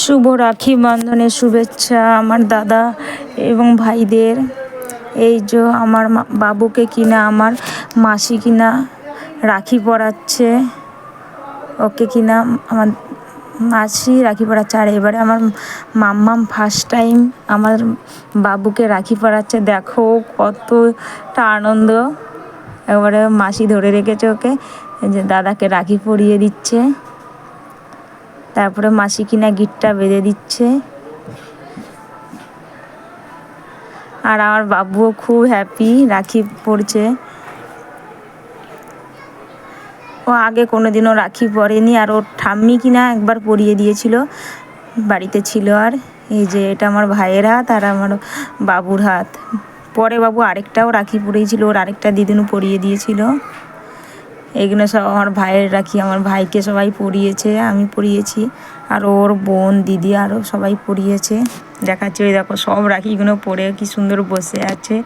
শুভ রাখি বন্ধনের শুভেচ্ছা আমার দাদা এবং ভাইদের। এই যে আমার বাবুকে কিনা, আমার মাসি কিনা রাখি পরাচ্ছে, ওকে কিনা আমার মাসি রাখি পরাচ্ছে। আর এবারে আমার মাম্মাম ফার্স্ট টাইম আমার বাবুকে রাখি পরাচ্ছে। দেখো কতটা আনন্দ। এবারে মাসি ধরে রেখেছে ওকে যে দাদাকে রাখি পরিয়ে দিচ্ছে। তারপরে মাসি কিনা গিটটা বেঁধে দিচ্ছে। আর আমার বাবুও খুব হ্যাপি রাখি পরছে ও আগে কোনোদিনও রাখি পরেনি আর ওর ঠাম্মি কিনা একবার পরিয়ে দিয়েছিল। বাড়িতে ছিল আর, এই যে এটা আমার ভাইয়ের হাত আর আমার বাবুর হাত। পরে বাবু আরেকটাও রাখি পরিয়েছিল, ওর আরেকটা দিদিনও পরিয়ে দিয়েছিল। এগুলো সব আমার ভাইয়ের রাখি, আমার ভাইকে সবাই পড়িয়েছে আমি পড়িয়েছি আর ওর বোন, দিদি আরও সবাই পড়িয়েছে দেখাচ্ছে ওই দেখো সব রাখিগুলো পরে কি সুন্দর বসে আছে।